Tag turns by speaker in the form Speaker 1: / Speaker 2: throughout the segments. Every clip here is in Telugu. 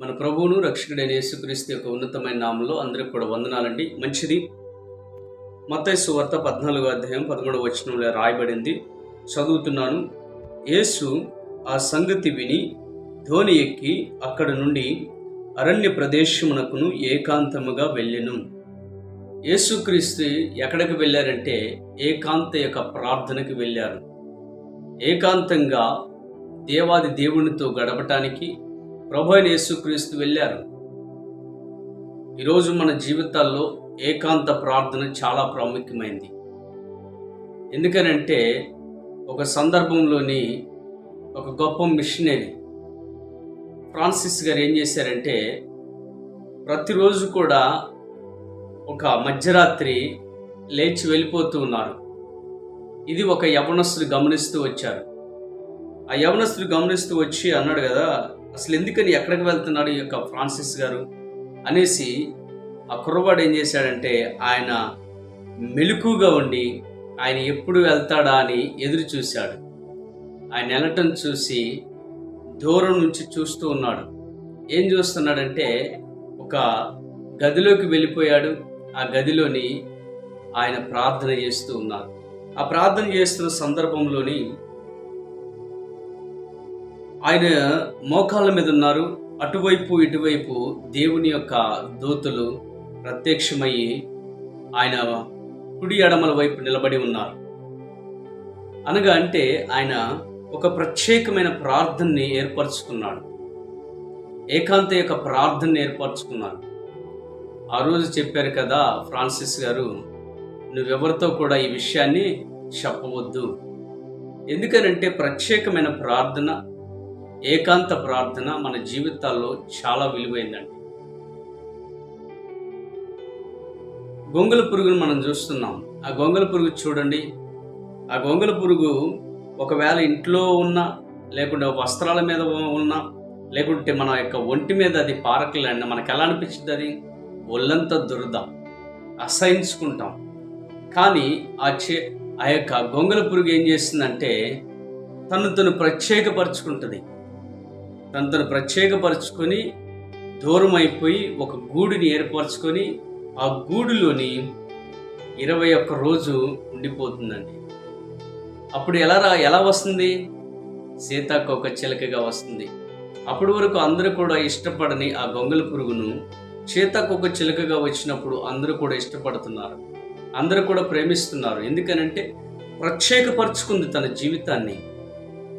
Speaker 1: మన ప్రభువును రక్షకుడైన యేసుక్రీస్తు యొక్క ఉన్నతమైన నామంలో అందరికి కూడా వందనాలండి. మంచిది. మతైసు వార్త పద్నాలుగో అధ్యాయం పదమూడవ వచనంలో రాయబడింది. చదువుతున్నాను. యేసు ఆ సంగతి విని ధోని ఎక్కి అక్కడ నుండి అరణ్య ప్రదేశమునకును ఏకాంతముగా వెళ్ళెను. యేసుక్రీస్తు ఎక్కడికి వెళ్ళారంటే ఏకాంత యొక్క ప్రార్థనకి వెళ్ళారు. ఏకాంతంగా దేవాది దేవునితో గడపటానికి ప్రభు అయిన యేసుక్రీస్తు వెళ్ళారు. ఈరోజు మన జీవితాల్లో ఏకాంత ప్రార్థన చాలా ప్రాముఖ్యమైంది. ఎందుకనంటే ఒక సందర్భంలోని ఒక గొప్ప మిషనరీ ఫ్రాన్సిస్ గారు ఏం చేశారంటే ప్రతిరోజు కూడా ఒక మధ్యరాత్రి లేచి వెళ్ళిపోతూ ఉన్నారు. ఇది ఒక యవనస్తుడు గమనిస్తూ వచ్చారు. ఆ యవనస్తుడు గమనిస్తూ వచ్చి అన్నాడు కదా అసలు ఎందుకని ఎక్కడికి వెళ్తున్నాడు ఈ యొక్క ఫ్రాన్సిస్ గారు అనేసి ఆ కుర్రవాడు ఏం చేశాడంటే ఆయన మెలకుగా ఉండి ఆయన ఎప్పుడు వెళ్తాడా అని ఎదురు చూశాడు. ఆయన వెళ్ళటం చూసి దూరం నుంచి చూస్తూ ఉన్నాడు. ఏం చూస్తున్నాడంటే ఒక గదిలోకి వెళ్ళిపోయాడు. ఆ గదిలోని ఆయన ప్రార్థన చేస్తూ ఉన్నారు ఆ ప్రార్థన చేస్తున్న సందర్భంలోని ఆయన మోకాళ్ళ మీద ఉన్నారు. అటువైపు ఇటువైపు దేవుని యొక్క దూతలు ప్రత్యక్షమయ్యి ఆయన కుడి ఎడమల వైపు నిలబడి ఉన్నారు. అనగా అంటే ఆయన ఒక ప్రత్యేకమైన ప్రార్థనని ఏర్పరచుకున్నాడు. ఏకాంత యొక్క ప్రార్థనని ఏర్పరచుకున్నాడు. ఆ రోజు చెప్పారు కదా ఫ్రాన్సిస్ గారు నువ్వెవరితో కూడా ఈ విషయాన్ని చెప్పవద్దు. ఎందుకనంటే ప్రత్యేకమైన ప్రార్థన ఏకాంత ప్రార్థన మన జీవితాల్లో చాలా విలువైందండి. గొంగల పురుగును మనం చూస్తున్నాం. ఆ గొంగల పురుగు చూడండి. ఆ గొంగల పురుగు ఒకవేళ ఇంట్లో ఉన్న లేకుంటే వస్త్రాల మీద ఉన్న లేకుంటే మన యొక్క ఒంటి మీద అది పారకలండి మనకు ఎలా అనిపించింది అది? ఒళ్ళంతా దురద. అసహించుకుంటాం. కానీ ఆ చే ఆ యొక్క గొంగల పురుగు ఏం చేస్తుందంటే తను తను ప్రత్యేకపరుచుకుంటుంది. తను తను ప్రత్యేకపరుచుకొని దూరం అయిపోయి ఒక గూడుని ఏర్పరచుకొని ఆ గూడులోని ఇరవై ఒక్క రోజు ఉండిపోతుందండి. అప్పుడు ఎలా రా ఎలా వస్తుంది? సీతాకోక చిలకగా వస్తుంది. అప్పటి వరకు అందరూ కూడా ఇష్టపడని ఆ గొంగల పురుగును సీతాకోక చిలుకగా వచ్చినప్పుడు అందరూ కూడా ఇష్టపడుతున్నారు. అందరూ కూడా ప్రేమిస్తున్నారు. ఎందుకనంటే ప్రత్యేకపరుచుకుంది తన జీవితాన్ని.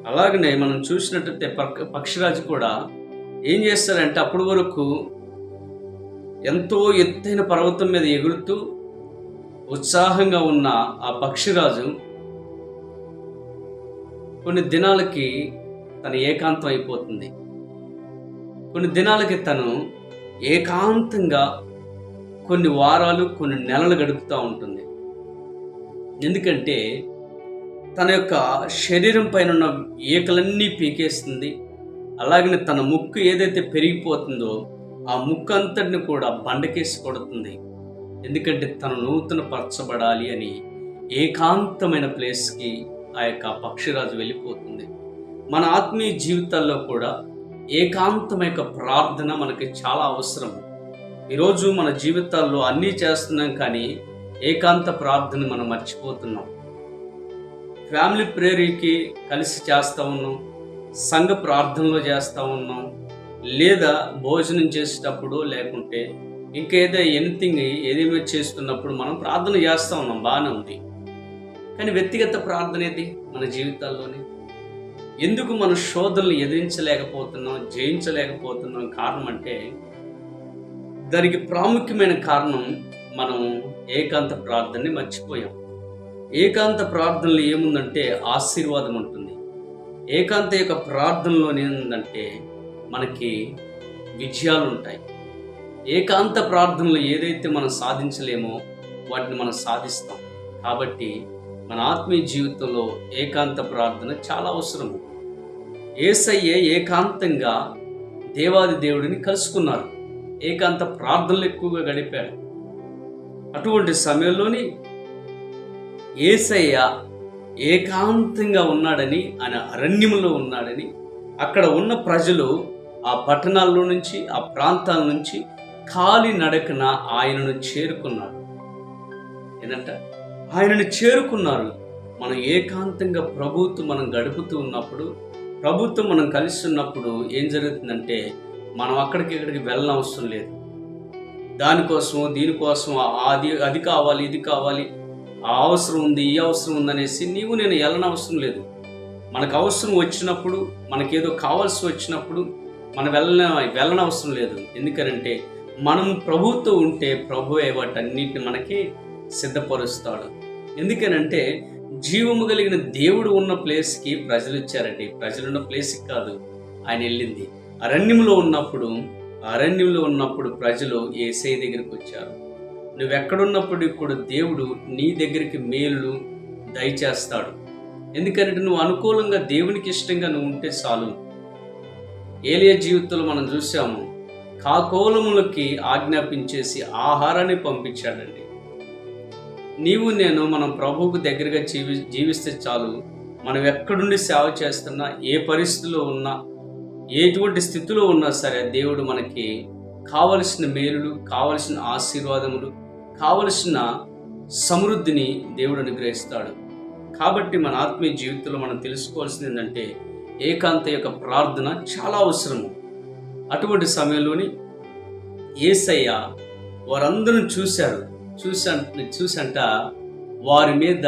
Speaker 1: అలాగనే మనం చూసినట్టయితే పక్షిరాజు కూడా ఏం చేస్తారంటే అప్పటి వరకు ఎంతో ఎత్తైన పర్వతం మీద ఎగురుతూ ఉత్సాహంగా ఉన్న ఆ పక్షిరాజు కొన్ని దినాలకి తన ఏకాంతం అయిపోతుంది. కొన్ని దినాలకి తను ఏకాంతంగా కొన్ని వారాలు కొన్ని నెలలు గడుపుతూ ఉంటుంది. ఎందుకంటే తన యొక్క శరీరం పైన ఉన్న ఈకలన్నీ పీకేస్తుంది. అలాగనే తన ముక్కు ఏదైతే పెరిగిపోతుందో ఆ ముక్కు అంతటిని కూడా బండకేసి కొడుతుంది. ఎందుకంటే తను నూతన పరచబడాలి అని ఏకాంతమైన ప్లేస్కి ఆ యొక్క పక్షిరాజు వెళ్ళిపోతుంది. మన ఆత్మీయ జీవితాల్లో కూడా ఏకాంతమైన ప్రార్థన మనకి చాలా అవసరం. ఈరోజు మన జీవితాల్లో అన్నీ చేస్తున్నాం కానీ ఏకాంత ప్రార్థన మనం మర్చిపోతున్నాం. ఫ్యామిలీ ప్రేరీకి కలిసి చేస్తూ ఉన్నాం సంఘ ప్రార్థనలో చేస్తూ ఉన్నాం లేదా భోజనం చేసేటప్పుడు లేకుంటే ఇంకేదో ఎనీథింగ్ ఏదేమో చేస్తున్నప్పుడు మనం ప్రార్థన చేస్తూ ఉన్నాం బాగానే ఉంది. కానీ వ్యక్తిగత ప్రార్థన ఏది? మన జీవితాల్లోనే. ఎందుకు మన శోధనలు ఎదిరించలేకపోతున్నాం జయించలేకపోతున్నాం కారణం అంటే దానికి ప్రాముఖ్యమైన కారణం మనం ఏకాంత ప్రార్థనని మర్చిపోయాం. ఏకాంత ప్రార్థనలో ఏముందంటే ఆశీర్వాదం ఉంటుంది. ఏకాంత యొక్క ప్రార్థనలో ఏముందంటే మనకి విజయాలు ఉంటాయి. ఏకాంత ప్రార్థనలో ఏదైతే మనం సాధించలేమో వాటిని మనం సాధిస్తాం. కాబట్టి మన ఆత్మీయ జీవితంలో ఏకాంత ప్రార్థన చాలా అవసరం. ఏసయ్యే ఏకాంతంగా దేవాది దేవుడిని కలుసుకున్నారు. ఏకాంత ప్రార్థనలు ఎక్కువగా గడిపాడు. అటువంటి సమయంలోని ఏసయ్య ఏకాంతంగా ఉన్నాడని ఆయన అరణ్యంలో ఉన్నాడని అక్కడ ఉన్న ప్రజలు ఆ పట్టణాల్లో నుంచి ఆ ప్రాంతాల నుంచి కాలి నడకన ఆయనను చేరుకున్నారు. ఏంటంట ఆయనను చేరుకున్నారు. మనం ఏకాంతంగా ప్రభుత్వం మనం గడుపుతూ ఉన్నప్పుడు ప్రభుత్వం మనం కలిసి ఉన్నప్పుడు ఏం జరుగుతుందంటే మనం అక్కడికి ఇక్కడికి వెళ్ళనవసరం లేదు. దానికోసం దీనికోసం అది అది కావాలి ఇది కావాలి ఆ అవసరం ఉంది ఈ అవసరం ఉందనేసి నీవు నేను వెళ్ళనవసరం లేదు. మనకు అవసరం వచ్చినప్పుడు మనకేదో కావాల్సి వచ్చినప్పుడు మనం వెళ్ళన వెళ్ళనవసరం లేదు. ఎందుకనంటే మనం ప్రభుతో ఉంటే ప్రభువే వాటన్నిటిని మనకి సిద్ధపరుస్తాడు. ఎందుకనంటే జీవము కలిగిన దేవుడు ఉన్న ప్లేస్కి ప్రజలు వచ్చారండి ప్రజలు ఉన్న ప్లేస్కి కాదు ఆయన వెళ్ళింది. అరణ్యంలో ఉన్నప్పుడు అరణ్యంలో ఉన్నప్పుడు ప్రజలు ఏసై దగ్గరికి వచ్చారు. నువ్వెక్కడున్నప్పటికి కూడా దేవుడు నీ దగ్గరికి మేలు దయచేస్తాడు. ఎందుకంటే నువ్వు అనుకూలంగా దేవునికి ఇష్టంగా నువ్వు ఉంటే చాలు. ఏలియా జీవితంలో మనం చూసాము కాకోలములకి ఆజ్ఞాపించేసి ఆహారాన్ని పంపించాడండి. నీవు నేను మనం ప్రభువుకు దగ్గరగా జీవి జీవిస్తే చాలు. మనం ఎక్కడుండి సేవ చేస్తున్నా ఏ పరిస్థితిలో ఉన్నా ఎటువంటి స్థితిలో ఉన్నా సరే దేవుడు మనకి కావలసిన మేలులు కావలసిన ఆశీర్వాదములు కావలసిన సమృద్ధిని దేవుడు అనుగ్రహిస్తాడు. కాబట్టి మన ఆత్మీయ జీవితంలో మనం తెలుసుకోవాల్సింది ఏంటంటే ఏకాంత యొక్క ప్రార్థన చాలా అవసరము. అటువంటి సమయంలోని ఏసయ్య వారందరూ చూశారు. చూసా చూసంట వారి మీద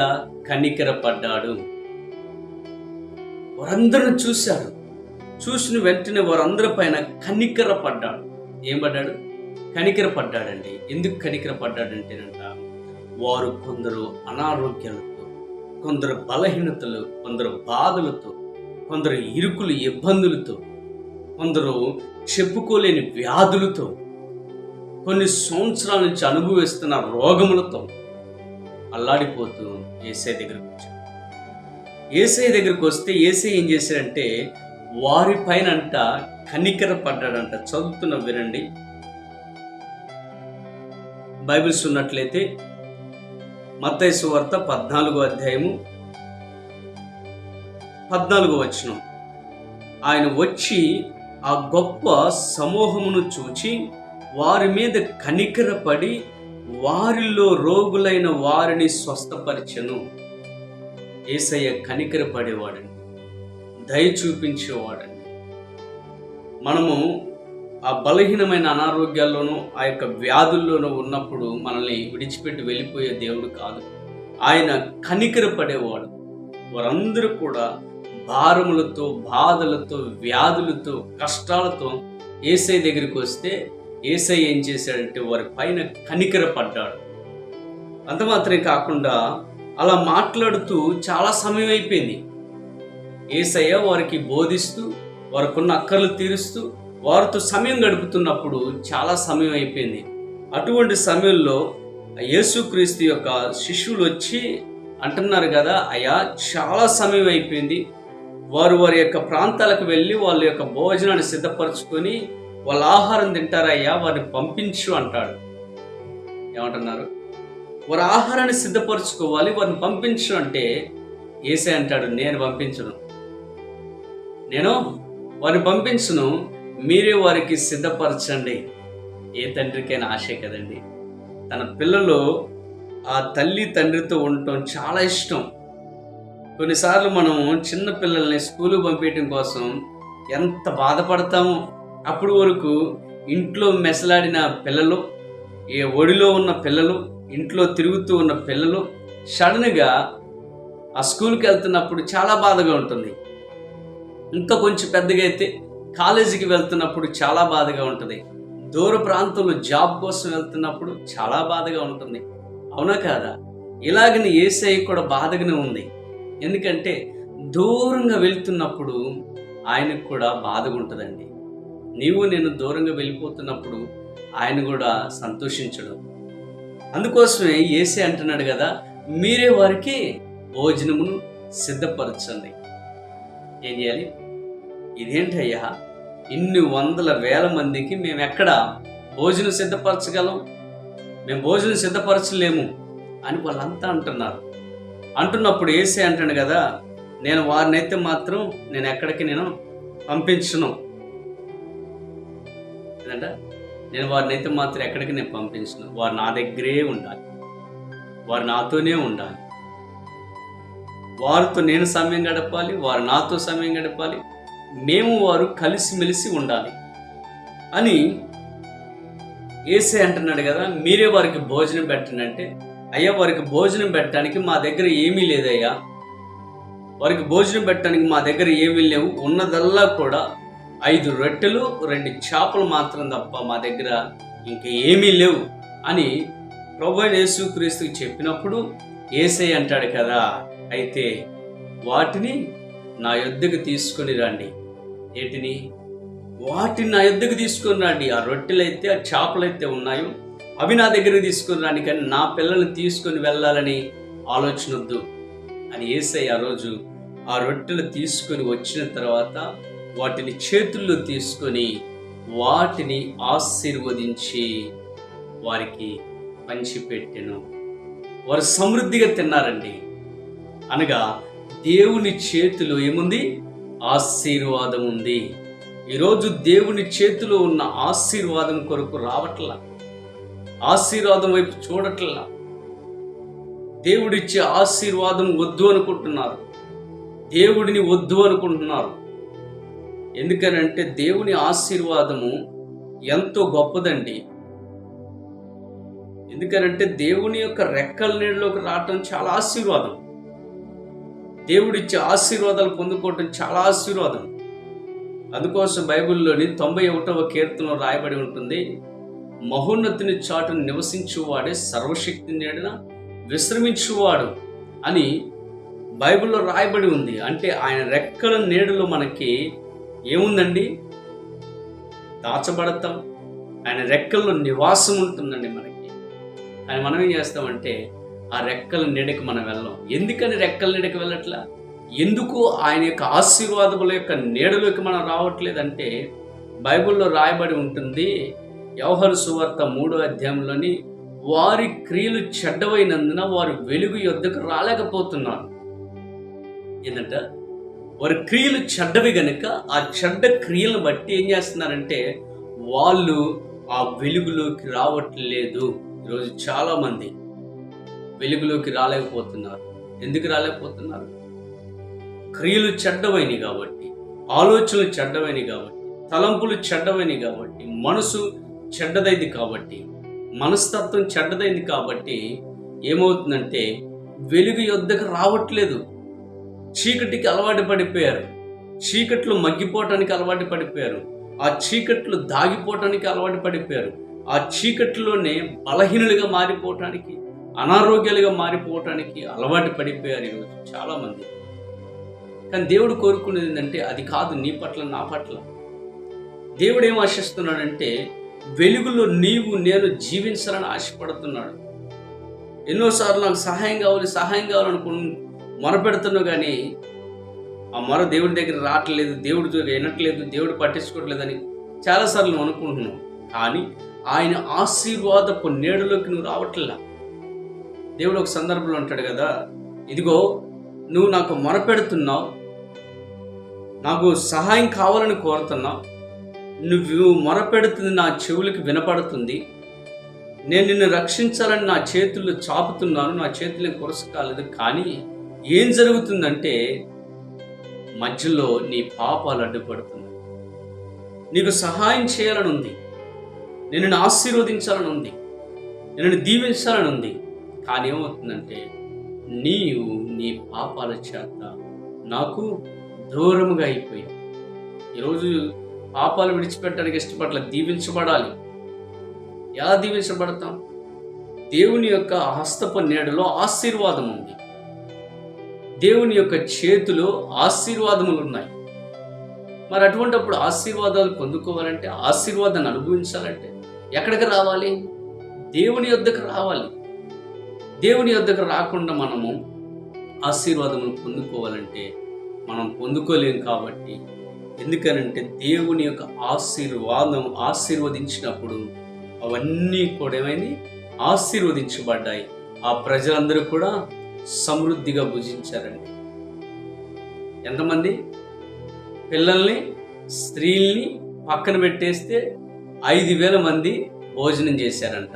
Speaker 1: కనికర పడ్డాడు వారందరూ చూశారు. చూసిన వెంటనే వారందరి పైన కనికర పడ్డాడు ఏం పడ్డాడు? కనికర పడ్డాడండి ఎందుకు కనికర పడ్డాడంటేనంట వారు కొందరు అనారోగ్యాలతో కొందరు బలహీనతలు కొందరు బాధలతో కొందరు ఇరుకులు ఇబ్బందులతో కొందరు చెప్పుకోలేని వ్యాధులతో కొన్ని సంవత్సరాల నుంచి అనుభవిస్తున్న రోగములతో అల్లాడిపోతూ ఏసై దగ్గరకు వచ్చాడు. ఏసై దగ్గరకు వస్తే ఏసై ఏం చేశాడంటే వారి పైన అంట కనికర పడ్డాడంట చదువుతున్న వినండి. బైబిల్స్ ఉన్నట్లయితే మత్తైసు వార్త పద్నాలుగో అధ్యాయము పద్నాలుగో వచనం. ఆయన వచ్చి ఆ గొప్ప సమూహమును చూచి వారి మీద కనికరపడి వారిలో రోగులైన వారిని స్వస్థపరిచెను. ఏసయ్య కనికరపడేవాడని దయ చూపించేవాడని మనము ఆ బలహీనమైన అనారోగ్యాల్లోనూ ఆ యొక్క వ్యాధుల్లోనూ ఉన్నప్పుడు మనల్ని విడిచిపెట్టి వెళ్ళిపోయే దేవుడు కాదు. ఆయన కనికరపడేవాడు వారందరూ కూడా భారములతో బాధలతో వ్యాధులతో కష్టాలతో ఏసై దగ్గరికి వస్తే ఏసై ఏం చేశాడంటే వారి పైన కనికర పడ్డాడు. అంత మాత్రమే కాకుండా అలా మాట్లాడుతూ చాలా సమయం అయిపోయింది. ఏసయ్య వారికి బోధిస్తూ వారికున్న అక్కర్లు తీరుస్తూ వారితో సమయం గడుపుతున్నప్పుడు చాలా సమయం అయిపోయింది. అటువంటి సమయంలో యేసుక్రీస్తు యొక్క శిష్యులు వచ్చి అంటున్నారు కదా అయ్యా చాలా సమయం అయిపోయింది. వారు వారి యొక్క ప్రాంతాలకు వెళ్ళి వాళ్ళ యొక్క భోజనాన్ని సిద్ధపరచుకొని వాళ్ళ ఆహారం తింటారయ్యా వారిని పంపించు అంటాడు. ఏమంటున్నారు? వారి ఆహారాన్ని సిద్ధపరచుకోవాలి వారిని పంపించు అంటే ఏసే అంటాడు నేను పంపించను. నేను వారిని పంపించును మీరే వారికి సిద్ధపరచండి. ఏ తండ్రికైనా ఆశే కదండి. తన పిల్లలు ఆ తల్లి తండ్రితో ఉండటం చాలా ఇష్టం. కొన్నిసార్లు మనం చిన్న పిల్లల్ని స్కూలు పంపించడం కోసం ఎంత బాధపడతామో అప్పుడు వరకు ఇంట్లో మెసలాడిన పిల్లలు ఏ ఒడిలో ఉన్న పిల్లలు ఇంట్లో తిరుగుతూ ఉన్న పిల్లలు సడన్గా ఆ స్కూల్కి వెళ్తున్నప్పుడు చాలా బాధగా ఉంటుంది. ఇంకా కొంచెం పెద్దగా అయితే కాలేజీకి వెళ్తున్నప్పుడు చాలా బాధగా ఉంటుంది. దూర ప్రాంతంలో జాబ్ కోసం వెళ్తున్నప్పుడు చాలా బాధగా ఉంటుంది. అవునా కాదా? ఇలాగని ఏసఐ కూడా బాధగానే ఉంది. ఎందుకంటే దూరంగా వెళ్తున్నప్పుడు ఆయనకు కూడా బాధగా ఉంటుందండి. నీవు నేను దూరంగా వెళ్ళిపోతున్నప్పుడు ఆయన కూడా సంతోషించడం. అందుకోసమే ఏసే అంటున్నాడు కదా మీరే వారికి భోజనమును సిద్ధపరచండి. ఏం చేయాలి? ఇదేంటయ్యా? ఇన్ని వందల వేల మందికి మేము ఎక్కడ భోజనం సిద్ధపరచగలం? మేము భోజనం సిద్ధపరచలేము అని వాళ్ళంతా అంటున్నారు. అంటున్నప్పుడు ఏసే అంటాడు కదా నేను వారినైతే మాత్రం నేను ఎక్కడికి నేను పంపించను. ఏంటంట నేను వారినైతే మాత్రం ఎక్కడికి నేను పంపించను? వారు నా దగ్గరే ఉండాలి. వారు నాతోనే ఉండాలి. వారితో నేను సమయం గడపాలి వారు నాతో సమయం గడపాలి మేము వారు కలిసిమెలిసి ఉండాలి అని ఏసే అంటున్నాడు కదా మీరే వారికి భోజనం పెట్టండి అంటే అయ్యా వారికి భోజనం పెట్టడానికి మా దగ్గర ఏమీ లేదయ్యా. వారికి భోజనం పెట్టడానికి మా దగ్గర ఏమీ లేవు. ఉన్నదల్లా కూడా ఐదు రొట్టెలు రెండు చేపలు మాత్రం తప్ప మా దగ్గర ఇంకా ఏమీ లేవు అని ప్రభు యేసుక్రీస్తుకి చెప్పినప్పుడు ఏసై అంటాడు కదా అయితే వాటిని నా యొద్దకు తీసుకొని రండి. ఏటిని? వాటిని నా ఎద్దుకు తీసుకుని రండి. ఆ రొట్టెలైతే ఆ చేపలైతే ఉన్నాయో అవి నా దగ్గరికి తీసుకుని రండి. కానీ నా పిల్లల్ని తీసుకొని వెళ్ళాలని ఆలోచన వద్దు అని ఏసై ఆ రోజు ఆ రొట్టెలు తీసుకొని వచ్చిన తర్వాత వాటిని చేతుల్లో తీసుకొని వాటిని ఆశీర్వదించి వారికి పంచిపెట్టెను. వారు సమృద్ధిగా తిన్నారండి. అనగా దేవుని చేతిలో ఏముంది? ఆశీర్వాదం ఉంది. ఈరోజు దేవుని చేతిలో ఉన్న ఆశీర్వాదం కొరకు రావట్లా? ఆశీర్వాదం వైపు చూడట్లా? దేవుడిచ్చే ఆశీర్వాదం వద్దు అనుకుంటున్నారు. దేవుడిని వద్దు అనుకుంటున్నారు. ఎందుకనంటే దేవుని ఆశీర్వాదము ఎంతో గొప్పదండి. ఎందుకనంటే దేవుని యొక్క రెక్కల నీళ్ళలోకి రావటం చాలా ఆశీర్వాదం. దేవుడిచ్చే ఆశీర్వాదాలు పొందుకోవటం చాలా ఆశీర్వాదం. అందుకోసం బైబిల్లోని తొంభై ఒకటవ కీర్తనలో రాయబడి ఉంటుంది మహోన్నతిని చాటును నివసించువాడే సర్వశక్తిని నేడిన విశ్రమించువాడు అని బైబిల్లో రాయబడి ఉంది. అంటే ఆయన రెక్కల నీడలో మనకి ఏముందండి? దాచబడతాం. ఆయన రెక్కల్లో నివాసం ఉంటుందండి మనకి. ఆయన మనం ఏం చేస్తామంటే ఆ రెక్కల నీడకి మనం వెళ్ళాం. ఎందుకని రెక్కల నీడకి వెళ్ళట్లా? ఎందుకు ఆయన యొక్క ఆశీర్వాదముల యొక్క నీడలోకి మనం రావట్లేదంటే బైబిల్లో రాయబడి ఉంటుంది వ్యవహార సువార్త మూడో అధ్యాయంలోని వారి క్రియలు చెడ్డవైనందున వారు వెలుగు యొద్దకు రాలేకపోతున్నారు. ఏంటంట? వారి క్రియలు చెడ్డవి గనుక ఆ చెడ్డ క్రియలను బట్టి ఏం చేస్తున్నారంటే వాళ్ళు ఆ వెలుగులోకి రావట్లేదు. ఈరోజు చాలామంది వెలుగులోకి రాలేకపోతున్నారు. ఎందుకు రాలేకపోతున్నారు? క్రియలు చెడ్డమైనవి కాబట్టి ఆలోచనలు చెడ్డమైనవి కాబట్టి తలంపులు చెడ్డమైనవి కాబట్టి మనసు చెడ్డదైంది కాబట్టి మనస్తత్వం చెడ్డదైంది కాబట్టి ఏమవుతుందంటే వెలుగు యొద్దకు రావట్లేదు. చీకటికి అలవాటు పడిపోయారు. చీకట్లు మగ్గిపోవటానికి అలవాటు పడిపోయారు. ఆ చీకట్లు దాగిపోవటానికి అలవాటు పడిపోయారు. ఆ చీకట్లోనే బలహీనులుగా మారిపోవటానికి అనారోగ్యాలుగా మారిపోవటానికి అలవాటు పడిపోయారు ఈరోజు చాలామంది. కానీ దేవుడు కోరుకునేది ఏంటంటే అది కాదు నీ పట్ల నా పట్ల. దేవుడు ఏం ఆశిస్తున్నాడంటే వెలుగులో నీవు నేను జీవించాలని ఆశపడుతున్నాడు. ఎన్నోసార్లు నాకు సహాయం కావాలి సహాయం కావాలనుకు మొరపెడుతున్నావు కానీ ఆ మొర దేవుడి దగ్గర రావట్లేదు దేవుడు వినట్లేదు దేవుడు పట్టించుకోవట్లేదని చాలాసార్లు నువ్వు అనుకుంటున్నావు. కానీ ఆయన ఆశీర్వాదపు నేడులోకి నువ్వు రావట్లా. దేవుడు ఒక సందర్భంలో ఉంటాడు కదా ఇదిగో నువ్వు నాకు మొరపెడుతున్నావు నాకు సహాయం కావాలని కోరుతున్నావు నువ్వు మొరపెడుతుంది నా చెవులకి వినపడుతుంది నేను నిన్ను రక్షించాలని నా చేతుల్లో చాపుతున్నాను నా చేతులు కొరస కాలేదు కానీ ఏం జరుగుతుందంటే మధ్యలో నీ పాపాలు అడ్డుపడుతుంది నీకు సహాయం చేయాలని ఉంది నిన్ను ఆశీర్వదించాలని ఉంది నిన్ను దీవించాలని ఉంది కానీ ఏమవుతుందంటే నీవు నీ పాపాల చేత నాకు దూరముగా అయిపోయావు. ఈరోజు పాపాలు విడిచిపెట్టడానికి ఇష్టపడాలి దీవించబడాలి. ఎలా దీవించబడతాం? దేవుని యొక్క హస్తపు నీడలో ఆశీర్వాదం ఉంది. దేవుని యొక్క చేతిలో ఆశీర్వాదములు ఉన్నాయి. మరి అటువంటిప్పుడు ఆశీర్వాదాలు పొందుకోవాలంటే ఆశీర్వాదాన్ని అనుభవించాలంటే ఎక్కడికి రావాలి? దేవుని యొద్దకు రావాలి. దేవుని వద్దకు రాకుండా మనము ఆశీర్వాదములు పొందుకోవాలంటే మనం పొందుకోలేం కాబట్టి. ఎందుకనంటే దేవుని యొక్క ఆశీర్వాదం ఆశీర్వదించినప్పుడు అవన్నీ కూడా ఏమైంది? ఆశీర్వదించబడ్డాయి. ఆ ప్రజలందరూ కూడా సమృద్ధిగా భుజించారండి. ఎంతమంది? పిల్లల్ని స్త్రీల్ని పక్కన పెట్టేస్తే ఐదు వేల మంది భోజనం చేశారంట.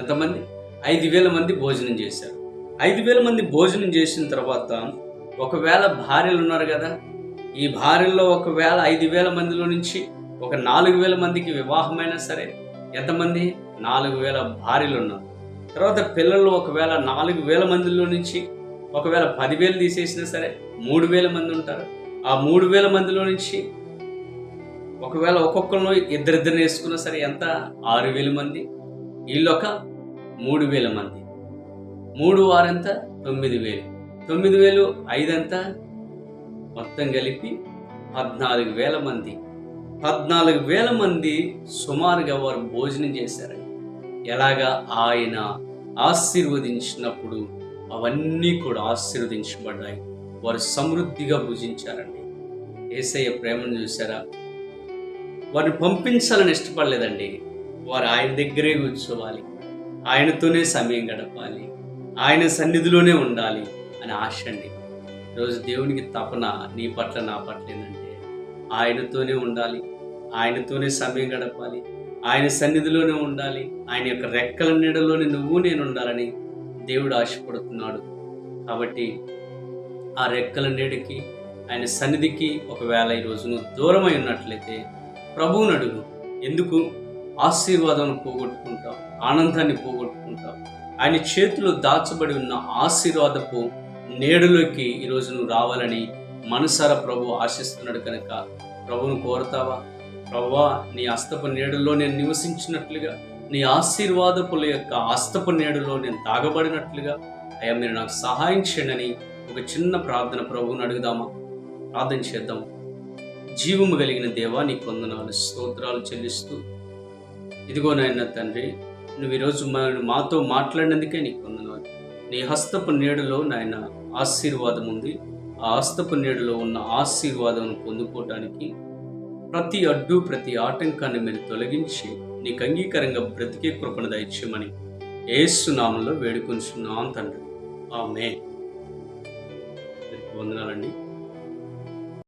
Speaker 1: ఎంతమంది? ఐదు వేల మంది భోజనం చేశారు. ఐదు వేల మంది భోజనం చేసిన తర్వాత ఒకవేళ భార్యలు ఉన్నారు కదా ఈ భార్యల్లో ఒకవేళ ఐదు వేల మందిలో నుంచి ఒక నాలుగు వేల మందికి వివాహమైనా సరే ఎంతమంది? నాలుగు వేల భార్యలు ఉన్నారు. తర్వాత పిల్లలు ఒకవేళ నాలుగు వేల మందిలో నుంచి ఒకవేళ పదివేలు తీసేసినా సరే మూడు వేల మంది ఉంటారు. ఆ మూడు వేల మందిలో నుంచి ఒకవేళ ఒక్కొక్కరిలో ఇద్దరిద్దరిని వేసుకున్నా సరే ఎంత? ఆరు వేల మంది. వీళ్ళొక మూడు వేల మంది. మూడు వారంతా తొమ్మిది వేలు తొమ్మిది వేలు ఐదంతా మొత్తం కలిపి పద్నాలుగు వేల మంది. పద్నాలుగు వేల మంది సుమారుగా వారు భోజనం చేశారు ఎలాగా ఆయన ఆశీర్వదించినప్పుడు అవన్నీ కూడా ఆశీర్వదించబడ్డాయి. వారు సమృద్ధిగా భుజించారండి. ఏసయ్య ప్రేమను చూసారా వారిని పంపించాలని ఇష్టపడలేదండి. వారు ఆయన దగ్గరే కూర్చోవాలి. ఆయనతోనే సమయం గడపాలి. ఆయన సన్నిధిలోనే ఉండాలి అని ఆశ అండి. ఈరోజు దేవునికి తపన నీ పట్ల నా పట్ల ఏంటంటే ఆయనతోనే ఉండాలి. ఆయనతోనే సమయం గడపాలి. ఆయన సన్నిధిలోనే ఉండాలి. ఆయన యొక్క రెక్కల నీడలోనే నువ్వు నేను ఉండాలని దేవుడు ఆశపడుతున్నాడు. కాబట్టి ఆ రెక్కల నీడకి ఆయన సన్నిధికి ఒకవేళ ఈరోజు నువ్వు దూరమై ఉన్నట్లయితే ప్రభువుని అడుగు. ఎందుకు? ఆశీర్వాదాన్ని పోగొట్టుకుంటాం ఆనందాన్ని పోగొట్టుకుంటాం. ఆయన చేతిలో దాచబడి ఉన్న ఆశీర్వాదపు నేడులోకి ఈరోజు నువ్వు రావాలని మనసారా ప్రభు ఆశిస్తున్నాడు కనుక ప్రభువును కోరుతావా? ప్రభువా నీ అస్తపు నేడులో నేను నివసించినట్లుగా నీ ఆశీర్వాదపుల యొక్క అస్తపు నేడులో నేను తాగబడినట్లుగా అయ్యా మీరు నాకు సహాయం చేయండి ఒక చిన్న ప్రార్థన ప్రభువుని అడుగుదామా? ప్రార్థన చేద్దాం. జీవము కలిగిన దేవా నీ కొందనాలు స్తోత్రాలు చెల్లిస్తూ ఇదిగో నాయన తండ్రి నువ్వు ఈరోజు మాతో మాట్లాడినందుకే నీకు వందనాలు. నీ హస్తపు నీడలో నాయన ఆశీర్వాదం ఉంది. ఆ హస్తపు నీడలో ఉన్న ఆశీర్వాదం పొందుకోవడానికి ప్రతి అడ్డు ప్రతి ఆటంకాన్ని మీరు తొలగించి నీకు అంగీకారంగా బ్రతికే కృపణ దయచేయమని ఏసునామంలో వేడుకొంచున్నాం తండ్రి. ఆమె వందనాలండి.